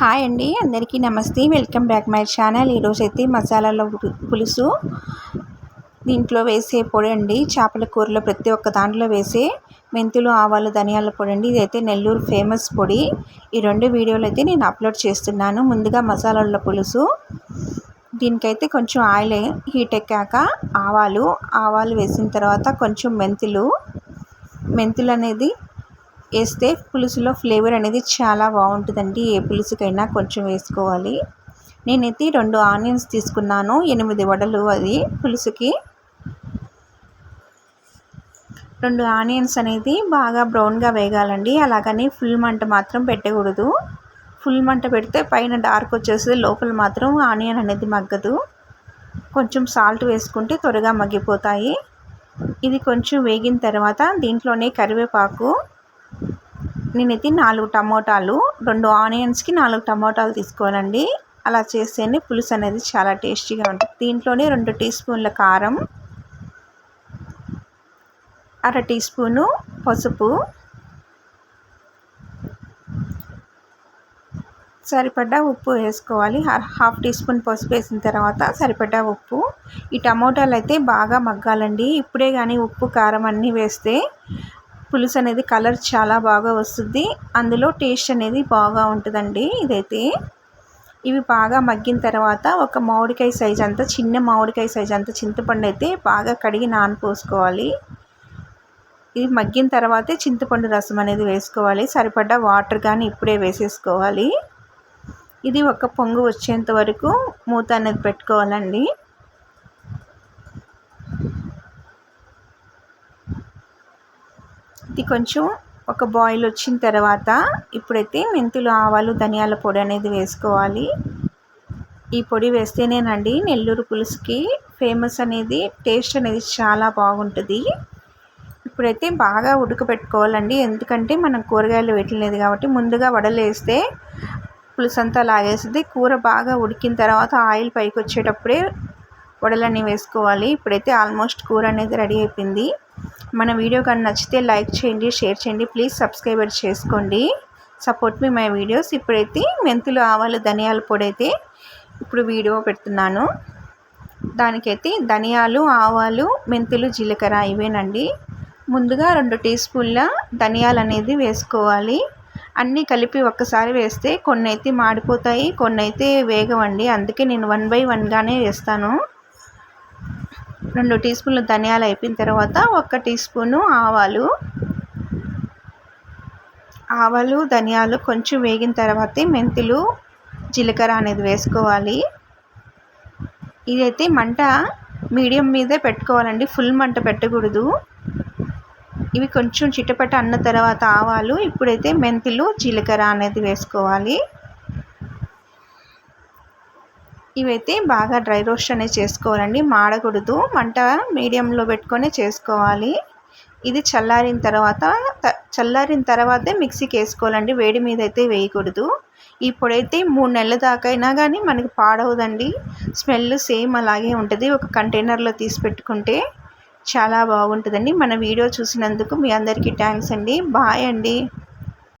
Hi అండి. అందరికీ నమస్తే. Welcome back my channel. ఈరోజు అయితే మసాలాల పులుసు దీంట్లో వేసే పొడి అండి. చేపల కూరలో ప్రతి ఒక్క దాంట్లో వేసే మెంతులు ఆవాలు ధనియాల పొడి అండి. ఇదైతే నెల్లూరు ఫేమస్ పొడి. ఈ రెండు వీడియోలు అయితే నేను అప్లోడ్ చేస్తున్నాను. ముందుగా మసాలాల పులుసు. దీనికైతే కొంచెం ఆయిల్ హీట్ ఎక్కాక ఆవాలు. ఆవాలు వేసిన తర్వాత కొంచెం మెంతులు. మెంతులు అనేది వేస్తే పులుసులో ఫ్లేవర్ అనేది చాలా బాగుంటుందండి. ఏ పులుసుకైనా కొంచెం వేసుకోవాలి. నేనైతే రెండు ఆనియన్స్ తీసుకున్నాను. ఎనిమిది వడలు అది పులుసుకి. రెండు ఆనియన్స్ అనేది బాగా బ్రౌన్గా వేగాలండి. అలాగని ఫుల్ మంట మాత్రం పెట్టకూడదు. ఫుల్ మంట పెడితే పైన డార్క్ వచ్చేసి లోపల మాత్రం ఆనియన్ అనేది మగ్గదు. కొంచెం సాల్ట్ వేసుకుంటే త్వరగా మగ్గిపోతాయి. ఇది కొంచెం వేగిన తర్వాత దీంట్లోనే కరివేపాకు నేనైతే నాలుగు టమోటాలు రెండు ఆనియన్స్కి నాలుగు టమోటాలు తీసుకోవాలండి. అలా చేస్తేనే పులుసు అనేది చాలా టేస్టీగా ఉంటుంది. దీంట్లోనే రెండు టీ స్పూన్ల కారం అర టీ స్పూను పసుపు సరిపడ్డ ఉప్పు వేసుకోవాలి. హాఫ్ టీ స్పూన్ పసుపు వేసిన తర్వాత సరిపడ్డ ఉప్పు. ఈ టమోటాలు అయితే బాగా మగ్గాలండి. ఇప్పుడే కానీ ఉప్పు కారం అన్నీ వేస్తే పులుసు అనేది కలర్ చాలా బాగా వస్తుంది. అందులో టేస్ట్ అనేది బాగా ఉంటుందండి ఇదైతే. ఇవి బాగా మగ్గిన తర్వాత ఒక మామిడికాయ సైజ్ అంతా చిన్న మామిడికాయ సైజ్ అంత చింతపండు అయితే బాగా కడిగి నానపోసుకోవాలి. ఇది మగ్గిన తర్వాతే చింతపండు రసం అనేది వేసుకోవాలి. సరిపడ్డ వాటర్ కానీ ఇప్పుడే వేసేసుకోవాలి. ఇది ఒక పొంగు వచ్చేంత వరకు మూత అనేది పెట్టుకోవాలండి. ఇది కొంచెం ఒక బాయిల్ వచ్చిన తర్వాత ఇప్పుడైతే మెంతులు ఆవాలు ధనియాల పొడి అనేది వేసుకోవాలి. ఈ పొడి వేస్తేనేనండి నెల్లూరు పులుసుకి ఫేమస్ అనేది టేస్ట్ అనేది చాలా బాగుంటుంది. ఇప్పుడైతే బాగా ఉడకబెట్టుకోవాలండి. ఎందుకంటే మనం కూరగాయలు పెట్టలేదు కాబట్టి ముందుగా వడలేస్తే పులుసు అంతా లాగేస్తుంది. కూర బాగా ఉడికిన తర్వాత ఆయిల్ పైకి వచ్చేటప్పుడే వడలన్నీ వేసుకోవాలి. ఇప్పుడైతే ఆల్మోస్ట్ కూర అనేది రెడీ అయిపోయింది. మన వీడియో కానీ నచ్చితే లైక్ చేయండి షేర్ చేయండి ప్లీజ్ సబ్స్క్రైబర్ చేసుకోండి. Support me my videos. ఇప్పుడైతే మెంతులు ఆవాలు ధనియాల పొడి అయితే ఇప్పుడు వీడియో పెడుతున్నాను. దానికైతే ధనియాలు ఆవాలు మెంతులు జీలకర్ర ఇవేనండి. ముందుగా రెండు టీ స్పూన్ల ధనియాలు అనేది వేసుకోవాలి. అన్నీ కలిపి ఒక్కసారి వేస్తే కొన్ని అయితే మాడిపోతాయి కొన్ని అయితే వేగవండి. అందుకే నేను వన్ బై వన్గానే వేస్తాను. రెండు టీ స్పూన్లు ధనియాలు అయిపోయిన తర్వాత ఒక టీ స్పూను ఆవాలు. ఆవాలు ధనియాలు కొంచెం వేగిన తర్వాతే మెంతులు జీలకర్ర అనేది వేసుకోవాలి. ఇదైతే మంట మీడియం మీదే పెట్టుకోవాలండి ఫుల్ మంట పెట్టకూడదు. ఇవి కొంచెం చిటపట అన్న తర్వాత ఆవాలు ఇప్పుడైతే మెంతులు జీలకర్ర అనేది వేసుకోవాలి. ఇవైతే బాగా డ్రై రోస్ట్ అనేది చేసుకోవాలండి. మాడకూడదు. మంట మీడియంలో పెట్టుకొని చేసుకోవాలి. ఇది చల్లారిన తర్వాత చల్లారిన తర్వాతే మిక్సీకి వేసుకోవాలండి. వేడి మీద అయితే వేయకూడదు. ఈ పొడి అయితే మూడు నెలల దాకా అయినా కానీ మనకి పాడవదండి. స్మెల్ సేమ్ అలాగే ఉంటుంది. ఒక కంటైనర్లో తీసి పెట్టుకుంటే చాలా బాగుంటుందండి. మన వీడియో చూసినందుకు మీ అందరికీ థ్యాంక్స్ అండి. బాయ్ అండి.